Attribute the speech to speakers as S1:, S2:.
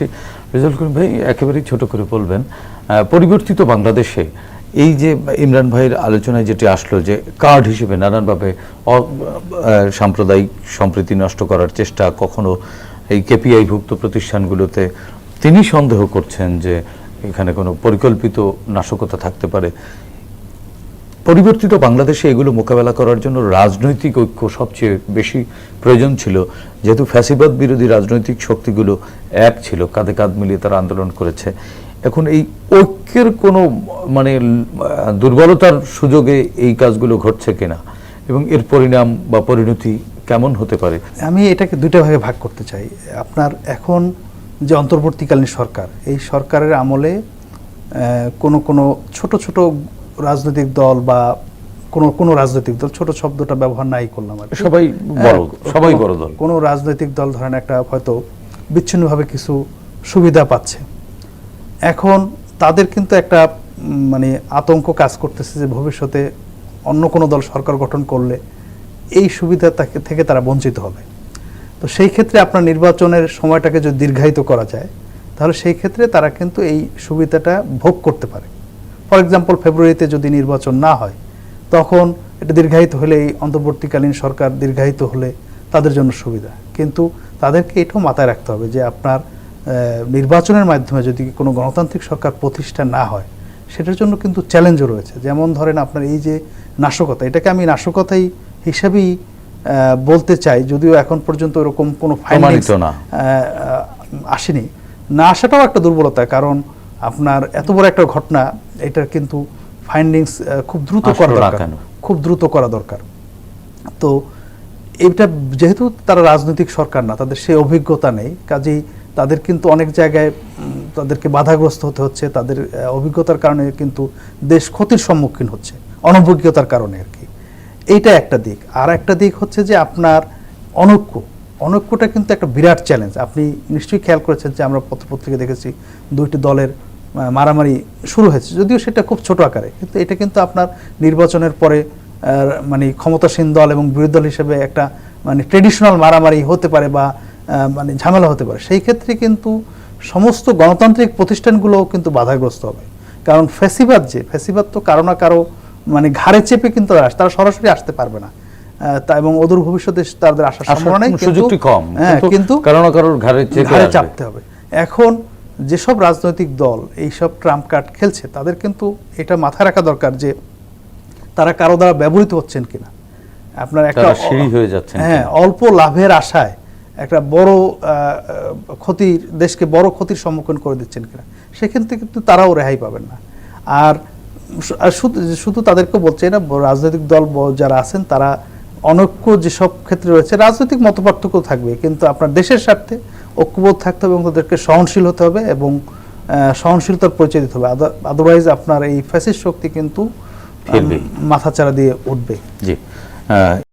S1: আসছি রেজাল্ট করিম ভাই, একেবারেই ছোট করে বলবেন পরিবর্তিত বাংলাদেশে এই যে ইমরান ভাইয়ের আলোচনায় যেটি আসলো যে কার্ড হিসেবে নানানভাবে সাম্প্রদায়িক সম্প্রীতি নষ্ট করার চেষ্টা, কখনো এই কেপিআই ভুক্ত প্রতিষ্ঠানগুলোতে তিনি সন্দেহ করছেন যে এখানে কোনো পরিকল্পিত নাশকতা থাকতে পারে। পরিবর্তিত বাংলাদেশে এগুলো মোকাবেলা করার জন্য রাজনৈতিক ঐক্য সবচেয়ে বেশি প্রয়োজন ছিল। যেহেতু ফ্যাসিবাদ বিরোধী রাজনৈতিক শক্তিগুলো এক ছিল, কাঁধে কাঁধ মিলিয়ে তারা আন্দোলন করেছে। এখন এই ঐক্যের কোনো মানে দুর্বলতার সুযোগে এই কাজগুলো ঘটছে কিনা এবং এর পরিণাম বা পরিণতি কেমন হতে পারে?
S2: আমি এটাকে দুইটা ভাগে ভাগ করতে চাই। আপনার এখন যে অন্তর্বর্তীকালীন সরকার, এই সরকারের আমলে কোনো কোনো ছোট ছোট রাজনৈতিক দল বা কোনো কোনো রাজনৈতিক দল ছোট শব্দটা ব্যবহার নাই করলাম আর
S1: সবাই বড়
S2: হ্যাঁ,
S1: সবাই বড় দল।
S2: কোনো রাজনৈতিক দল ধরেন একটা হয়তো বিচ্ছিন্নভাবে কিছু সুবিধা পাচ্ছে। এখন তাদের কিন্তু একটা মানে আতঙ্ক কাজ করতেছে যে ভবিষ্যতে অন্য কোনো দল সরকার গঠন করলে এই সুবিধা তাকে- থেকে তারা বঞ্চিত হবে। তো সেই ক্ষেত্রে আপনার নির্বাচনের সময়টাকে যদি দীর্ঘায়িত করা যায় তাহলে সেই ক্ষেত্রে তারা কিন্তু এই সুবিধাটা ভোগ করতে পারে। ফর এক্সাম্পল ফেব্রুয়ারিতে যদি নির্বাচন না হয় তখন এটা দীর্ঘায়িত হলে এই অন্তর্বর্তীকালীন সরকার দীর্ঘায়িত হলে তাদের জন্য সুবিধা। কিন্তু তাদেরকে এটাও মাথায় রাখতে হবে যে আপনার নির্বাচনের মাধ্যমে যদি কোনো গণতান্ত্রিক সরকার প্রতিষ্ঠা না হয় সেটার জন্য কিন্তু চ্যালেঞ্জও রয়েছে। যেমন ধরেন আপনার এই যে নাশকতা এটাকে আমি নাশকতাই হিসাবেই বলতে চাই যদিও এখন পর্যন্ত এরকম কোনো findings,
S1: না।
S2: আসেনি। না আসাটাও একটা দুর্বলতা কারণ আপনার এত বড় একটা ঘটনা এটার কিন্তু ফাইন্ডিংস খুব দ্রুত করা দরকার। খুব দ্রুত করা দরকার। তো এটা যেহেতু তারা রাজনৈতিক সরকার না তাদের সেই অভিজ্ঞতা নেই কাজেই তাদের কিন্তু অনেক জায়গায় তাদেরকে বাধাগ্রস্ত হতে হচ্ছে তাদের অভিজ্ঞতার কারণে কিন্তু দেশ ক্ষতির সম্মুখীন হচ্ছে অনভিজ্ঞতার কারণে আর কি। এইটা একটা দিক। আর একটা দিক হচ্ছে যে আপনার অনৈক্য। অনৈক্যটা কিন্তু একটা বিরাট চ্যালেঞ্জ আপনি নিশ্চয়ই খেয়াল করেছেন যে আমরা পত্রপত্রিকা দেখেছি দুইটি দলের মারামারি শুরু হয়েছে। যদিও সেটা খুব ছোট আকারে কিন্তু এটা কিন্তু আপনার নির্বাচনের পরে মানে ক্ষমতাসীন দল এবং বিরোধী দল হিসেবে একটা মানে ট্রেডিশনাল মারামারি হতে পারে বা মানে ঝামেলা হতে পারে। সেই ক্ষেত্রে কিন্তু সমস্ত গণতান্ত্রিক প্রতিষ্ঠানগুলোও কিন্তু বাধাগ্রস্ত হবে। কারণ ফেসিবাদ যে ফেসিবাদ তো কারও না কারও মানে ঘাড়ে চেপে কিন্তু তারা আসে তারা সরাসরি আসতে পারবে না। তা এবং অদূর ভবিষ্যতে তাদের আসার সম্ভাবনা নেই কিন্তু-
S1: সুযোগটি কম
S2: হ্যাঁ কিন্তু
S1: কারও না কারোর ঘাড়ে চেপে
S2: ঘাড়ে চাপতে হবে। এখন যেসব রাজনৈতিক দল এইসব ট্রাম্প কার্ড খেলছে তাদের কিন্তু এটা মাথায় রাখা দরকার যে তারা কারও দ্বারা ব্যবহৃত হচ্ছেন কিনা। আপনার একটা
S1: সিঁড়ি হয়ে যাচ্ছেন
S2: হ্যাঁ অল্প লাভের আশায় একটা বড় ক্ষতির দেশকে বড় ক্ষতির সম্মুখীন করে দিচ্ছেন কিনা সেখান থেকে কিন্তু তারাও রেহাই পাবেন না। আর শুধু শুধু তাদেরকে বলছে না রাজনৈতিক দল যারা আছেন তারা অনৈক্য যেসব ক্ষেত্রে রয়েছে রাজনৈতিক মতপার্থক্য থাকবে কিন্তু আপনার দেশের স্বার্থে ঐক্যবোধ থাকতে হবে এবং তাদেরকে সহনশীল হতে হবে এবং সহনশীলতার পরিচয় দিতে হবে। আদারওয়াইজ আপনার এই ফ্যাসিস শক্তি কিন্তু। মাথাচাড়া দিয়ে উঠবে।
S1: জি।